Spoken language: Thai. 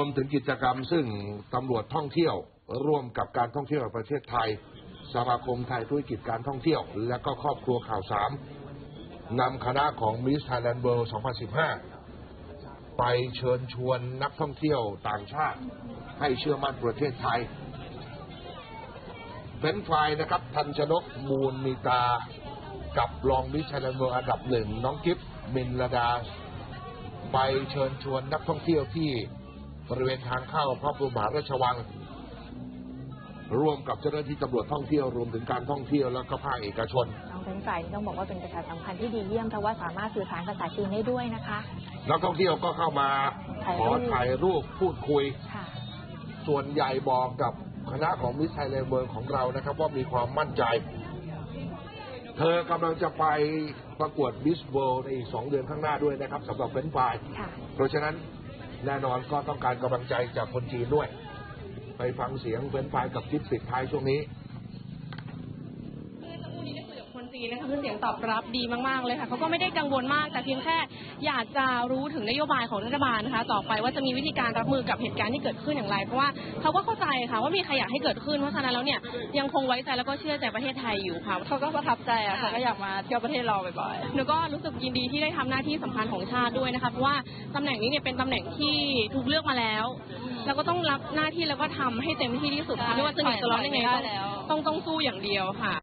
วมถึงกิจกรรม ซึ่งตำรวจท่องเที่ยว ร่วมกับการท่องเที่ยวประเทศไทย สมาคมไทยธุรกิจการท่องเที่ยว และก็ครอบครัวข่าวสามนำคณะของ Miss Thailand World 2015 ไปเชิญชวนนักท่องเที่ยวต่างชาติ ให้เชื่อมั่นประเทศไทยเป็นไฟล์นะครับทันชนกมูลมีตากับรองมิชชันเมืองอันดับหนึ่งน้องกิฟมินลดา ไปเชิญชวนนักท่องเที่ยวที่ บริเวณทางเข้าพระบรมมหาราชวัง ร่วมกับเจ้าหน้าที่ตำรวจท่องเที่ยวรวมถึงการท่องเที่ยวแล้วก็ภาคเอกชนน้องเป็นฝ่ายนี่ต้องบอกว่าเป็นประชาสัมพันธ์ที่ดีเยี่ยมเพราะว่าสามารถสื่อสารภาษาจีนได้ด้วยนะคะนักท่องเที่ยวก็เข้ามาถ่ายขรูอปถ่ายรูปพูดคุยค่ะส่วนใหญ่บอกกับคณะของมิสไทยแลนด์เมืองของเรานะครับ ว่ามีความมั่นใจ เธอกำลังจะไปประกวดมิสเวิลด์ในอีกสองเดือนข้างหน้าด้วยนะครับสำหรับเฟรนช์ฟรายค่ะเพราะฉะนั้น แน่นอนก็ต้องการกำลังใจจากคนจีนด้วย ไปฟังเสียงเฟ้นไฟกับทิปสิทธิ์ท้ายช่วงนี้ เมื่อสักครู่นี้ได้ คุยกับคนจีนนะคะคือเสียงตอบรับดีมากๆเลยค่ะเขาก็ไม่ได้กังวลมากแต่เพียงแค่อยากจะรู้ถึงนโยบายของรัฐบาลนะคะ ต่อไปว่าจะมีวิธีการรับมือกับเหตุการณ์ที่เกิดขึ้นอย่างไร เพราะว่าเขาก็เข้าใจค่ะว่ามีใครอยากให้เกิดขึ้นเพราะฉะนั้นแล้วเนี่ยยังคงไว้ใจแล้วก็เชื่อใจประเทศไทยอยู่ค่ะเขาก็ประทับใจอะค่ะก็อยากมาเที่ยวประเทศเราบ่อยๆหนูก็รู้สึกยินดีที่ได้ทำหน้าที่สำคัญของชาติด้วยนะคะเพราะว่าตำแหน่งนี้เนี่ยเป็นตำแหน่งที่ถูกเลือกมาแล้วแล้วก็ต้องรับหน้าที่แล้วก็ทำให้เต็มที่ที่สุดค่ะไม่ว่าจะเหนื่อยจะร้อนยังไงก็ต้องต้องสู้อย่างเดียวค่ะ